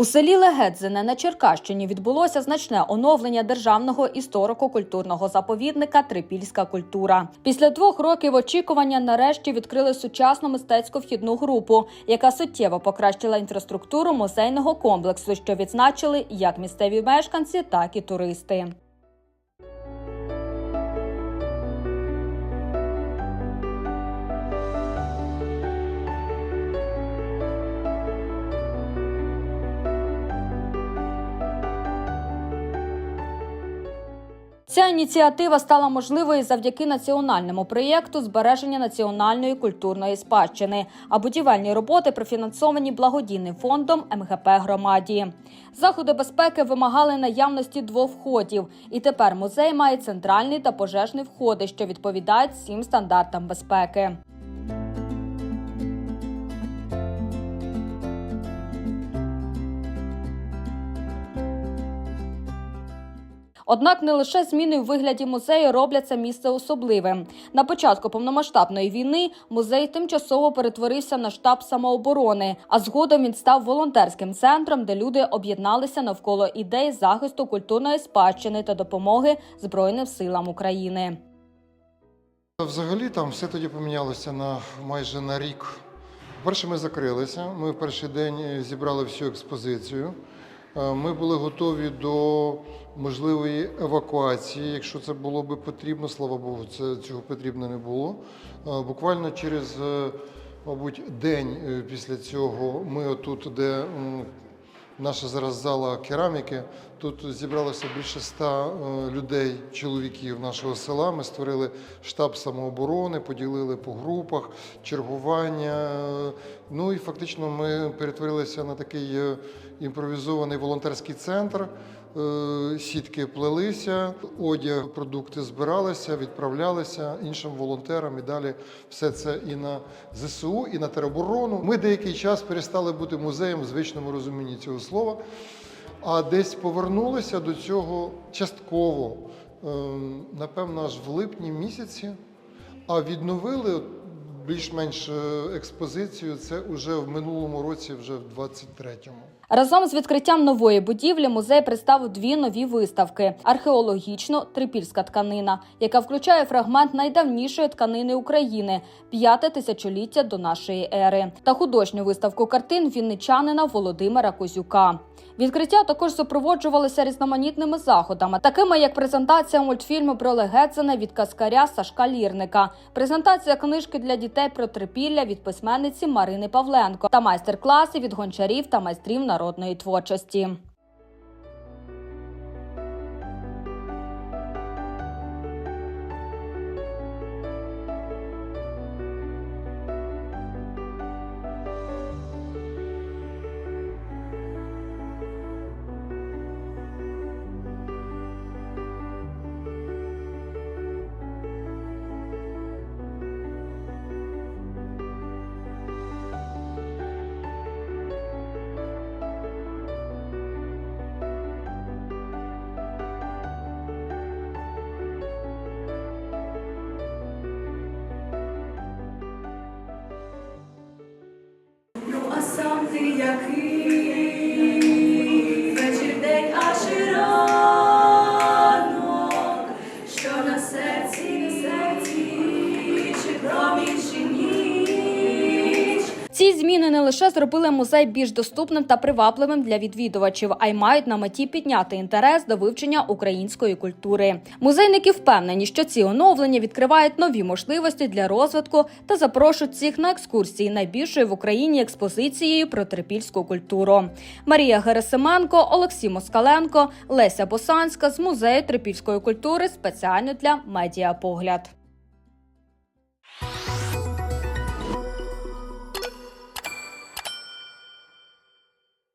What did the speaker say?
У селі Легедзине на Черкащині відбулося значне оновлення державного історико-культурного заповідника Трипільська культура. Після двох років очікування нарешті відкрили сучасну мистецьку вхідну групу, яка суттєво покращила інфраструктуру музейного комплексу, що відзначили як місцеві мешканці, так і туристи. Ця ініціатива стала можливою завдяки національному проєкту збереження національної культурної спадщини, а будівельні роботи профінансовані благодійним фондом МГП громаді. Заходи безпеки вимагали наявності двох входів, і тепер музей має центральний та пожежний входи, що відповідають всім стандартам безпеки. Однак не лише зміни у вигляді музею роблять це місце особливим. На початку повномасштабної війни музей тимчасово перетворився на штаб самооборони, а згодом він став волонтерським центром, де люди об'єдналися навколо ідей захисту культурної спадщини та допомоги Збройним силам України. Взагалі там все тоді помінялося на майже на рік. Перше, ми закрилися. Ми в перший день е, зібрали всю експозицію. Е, Ми були готові до можливої евакуації, якщо це було би потрібно. Слава Богу, це цього потрібно не було. Е, Буквально через, е, мабуть, день після цього ми отут, де наша зараз зала кераміки. Тут зібралося більше ста е, людей, чоловіків нашого села. Ми створили штаб самооборони, поділили по групах, чергування. Ну і фактично ми перетворилися на такий е, імпровізований волонтерський центр. Е, Сітки плелися, одяг, продукти збиралися, відправлялися іншим волонтерам і далі все це і на ЗСУ, і на тероборону. Ми деякий час перестали бути музеєм в звичному розумінні цього слова, а десь повернулися до цього частково, ем, напевно, аж в липні місяці, а відновили більш-менш е, експозицію це вже в минулому році, вже в 23-му. Разом з відкриттям нової будівлі музей представив дві нові виставки: археологічну трипільська тканина, яка включає фрагмент найдавнішої тканини України п'яте тисячоліття до нашої ери, та художню виставку картин вінничанина Володимира Козюка. Відкриття також супроводжувалися різноманітними заходами, такими як презентація мультфільму про Легедзине від каскаря Сашка Лірника, презентація книжки для дітей про трипілля від письменниці Марини Павленко та майстер-класи від гончарів та майстрів народної творчості. А сам ти який Ці зміни не лише зробили музей більш доступним та привабливим для відвідувачів, а й мають на меті підняти інтерес до вивчення української культури. Музейники впевнені, що ці оновлення відкривають нові можливості для розвитку та запрошують всіх на екскурсії найбільшою в Україні експозицією про трипільську культуру. Марія Герасименко, Олексій Москаленко, Леся Босанська з музею трипільської культури спеціально для медіапогляд.